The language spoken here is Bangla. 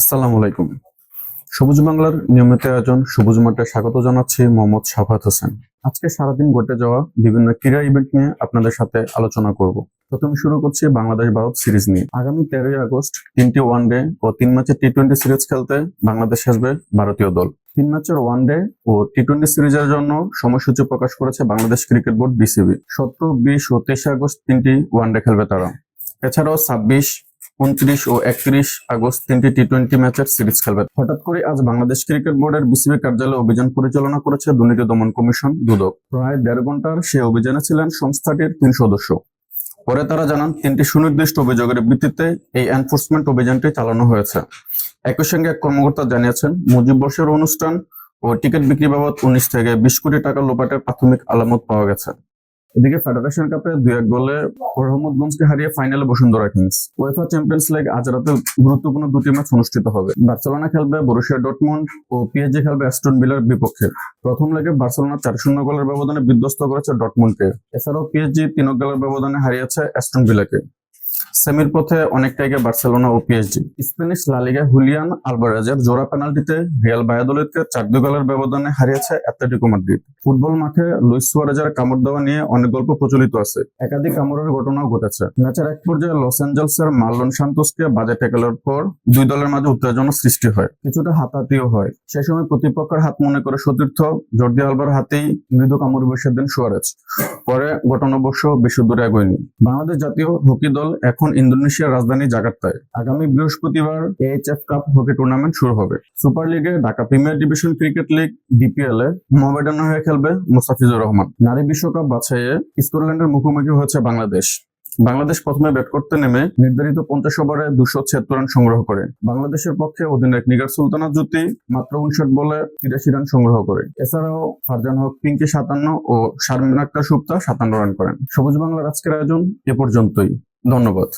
আসসালামু আলাইকুম। সবুজ বাংলার নিয়মিত আয়োজন সবুজ মাঠে স্বাগত জানাচ্ছি মোহাম্মদ সাফাত হোসেন। আজকে সারাদিন ঘটে যাওয়া বিভিন্ন ক্রীড়া ইভেন্ট নিয়ে আপনাদের সাথে আলোচনা করব। প্রথমে শুরু করছি বাংলাদেশ ভারত সিরিজ নিয়ে। আগামী তেরোই আগস্ট তিনটি ওয়ান ডে ও তিন ম্যাচের টি টোয়েন্টি সিরিজ খেলতে বাংলাদেশ আসবে ভারতীয় দল। তিন ম্যাচের ওয়ান ডে ও টি টোয়েন্টি সিরিজের জন্য সময়সূচি প্রকাশ করেছে বাংলাদেশ ক্রিকেট বোর্ড বিসিবি সতেরো, বিশ ও তেইশে আগস্ট তিনটি ওয়ানডে খেলবে তারা। এছাড়াও ছাব্বিশ উনত্রিশ ও একত্রিশ আগস্ট তিনটি টি টোয়েন্টি ম্যাচের সিরিজ খেলবে। হঠাৎ করে আজ বাংলাদেশ ক্রিকেট বোর্ডের বিসিবি কার্যালয়ে অভিযান পরিচালনা করেছে দুর্নীতি দমন কমিশন, দুদক। প্রায় দেড় ঘণ্টার সে অভিযানে ছিলেন সংস্থাটির তিন সদস্য। পরে তারা জানান, তিনটি সুনির্দিষ্ট অভিযোগের ভিত্তিতে এই এনফোর্সমেন্ট অভিযানটি চালানো হয়েছে। একই সঙ্গে এক কর্মকর্তা জানিয়েছেন, মুজিব বর্ষের অনুষ্ঠান ও টিকিট বিক্রি বাবদ উনিশ থেকে বিশ কোটি টাকা লোপাটের প্রাথমিক আলামত পাওয়া গেছে। এদিকে ফেডারেশন কাপে দুই এক গোলে রহমতগঞ্জকে হারিয়ে ফাইনালে Bashundhara kings UEFA champions league আজ রাতে গুরুত্বপূর্ণ দুটি ম্যাচ অনুষ্ঠিত হবে। বার্সেলোনা খেলবে বরুশিয়া ডটমন্ড ও পিএসজি খেলবে অ্যাস্টন বিলার বিপক্ষে। প্রথম লেগে বার্সেলোনা চার শূন্য গোলের ব্যবধানে বিধ্বস্ত করেছে ডটমন্ডকে এছাড়াও পিএসজি তিন গোলের ব্যবধানে হারিয়েছে অ্যাস্টন ভিলাকে সেমির পথে অনেকটা এগিয়ে বার্সেলোনা ও PSG Spanish La Liga Julian আলভারেজের জোড়া পেনাল্টিতে রিয়াল বায়াদোলিদকে চার দুই গোলের ব্যবধানে হারিয়েছে অ্যাটলেটিকো মাদ্রিদ। ফুটবল মাঠে লুইস সুয়ারেজের কামড় দেওয়া নিয়ে অনেক গল্প প্রচলিত আছে। একাধিক কামড়ের ঘটনাও ঘটেছে। ম্যাচের এক পর্যায়ে লস অ্যাঞ্জেলসের মার্লন সান্তোসকে বাজে ট্যাকেলের পর দুই দলের মাঝে উত্তেজনা সৃষ্টি হয়। কিছুটা হাতাহাতিও হয়। সে সময় প্রতিপক্ষের হাত মনে করে সতীর্থ জর্দি আলবার হাতেই মৃদু কামড় বসিয়ে দেন সুয়ারেজ। পরে ঘটনা অবশ্য বেশি দূরে এগোয়নি। বাংলাদেশ জাতীয় হকি দল এখন ইন্দোনেশিয়ার রাজধানী জাকার্তায়। আগামী বৃহস্পতিবার এইচএফ কাপ হকি টুর্নামেন্ট শুরু হবে। সুপার লিগে Dhaka premier division cricket league DPL এ মোহামেডানের হয়ে খেলবে মুস্তাফিজুর রহমান। নারী বিশ্বকাপ বাছাইয়ে স্কটল্যান্ডের মুখোমুখি হয়েছে বাংলাদেশ। বাংলাদেশ প্রথমে ব্যাট করতে নেমে নির্ধারিত পঞ্চাশ ওভারে দুশো ছিয়াত্তর রান সংগ্রহ করে। বাংলাদেশের পক্ষে অধিনায়ক নিগার সুলতানা জ্যোতি মাত্র উনষাট বলে তিরাশি রান সংগ্রহ করে। এছাড়াও ফারজান হক, পিঙ্কি সাতান্ন ও শারমিন আক্তার সুপ্তা সাতান্ন রান করেন। সবুজ বাংলার আজকের আয়োজন এ পর্যন্তই। ধন্যবাদ।